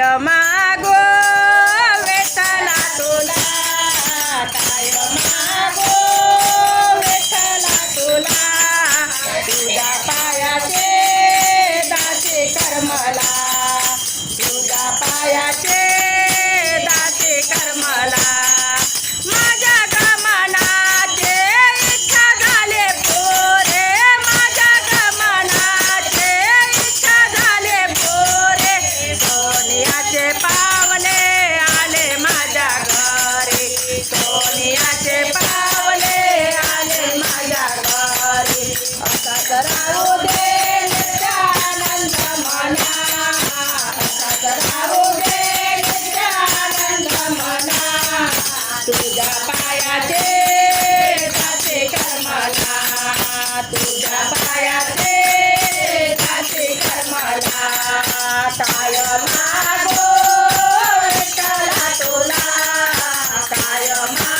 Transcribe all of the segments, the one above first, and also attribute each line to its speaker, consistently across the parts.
Speaker 1: Mario, Mario. I am.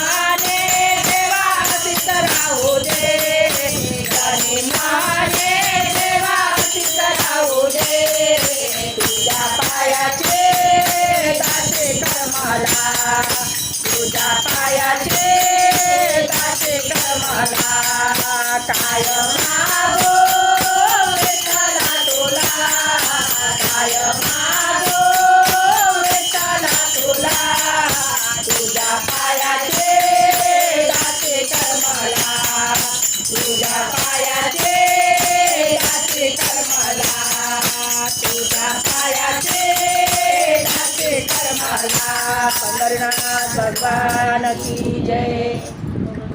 Speaker 1: याचे ताचे क्रमाला काय मागो वेताला तुला काय मागो वेताला तुला तुझ्या पायाचे ताचे तुझ्या ભગવાન કી જય